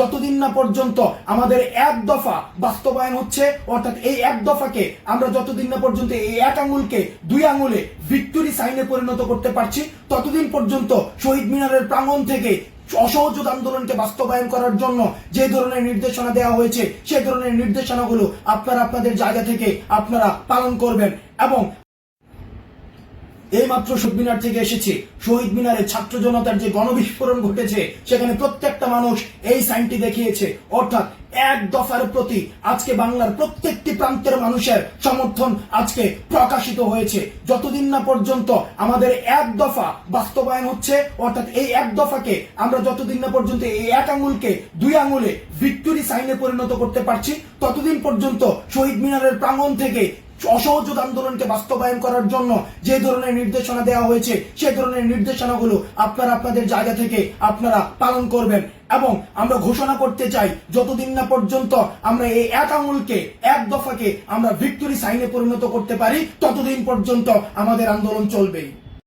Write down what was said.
যতদিন না পর্যন্ত আমাদের এক দফা বাস্তবায়ন হচ্ছে, অর্থাৎ এই এক দফাকে আমরা যতদিন না পর্যন্ত এই এক আঙুলকে, দুই আঙুলে ভিক্টোরি সাইনে পরিণত করতে পারছি, ততদিন পর্যন্ত শহীদ মিনারের প্রাঙ্গণ থেকে অসহযোগ আন্দোলনকে বাস্তবায়ন করার জন্য যে ধরনের নির্দেশনা দেওয়া হয়েছে সেই ধরনের নির্দেশনাগুলো আপনারা আপনাদের জায়গা থেকে আপনারা পালন করবেন এবং এই মাত্র শহীদ মিনার থেকে এসেছে। শহীদ মিনারে ছাত্র জনতার যে গণবিস্ফোরণ ঘটেছে, সেখানে প্রত্যেকটা মানুষ এই সাইনটি দেখিয়েছে। অর্থাৎ এক দফার প্রতি আজকে বাংলার প্রত্যেকটি প্রান্তের মানুষের সমর্থন আজকে প্রকাশিত হয়েছে। যতদিন না পর্যন্ত আমাদের এক দফা বাস্তবায়ন হচ্ছে, অর্থাৎ এই এক দফাকে আমরা যতদিন না পর্যন্ত এই এক আঙুলকে দুই আঙুলে ভিক্টোরি সাইনে পরিণত করতে পারছি, ততদিন পর্যন্ত শহীদ মিনারের প্রাঙ্গণ থেকে অসহযোগ আন্দোলনকে বাস্তবায়ন করার জন্য যে ধরনের নির্দেশনা দেওয়া হয়েছে, সে ধরনের নির্দেশনাগুলো আপনারা আপনাদের জায়গা থেকে আপনারা পালন করবেন। এবং আমরা ঘোষণা করতে চাই, যতদিন না পর্যন্ত আমরা এই এক আঙুলকে, এক দফাকে আমরা ভিক্টোরি সাইনে পরিণত করতে পারি, ততদিন পর্যন্ত আমাদের আন্দোলন চলবেই।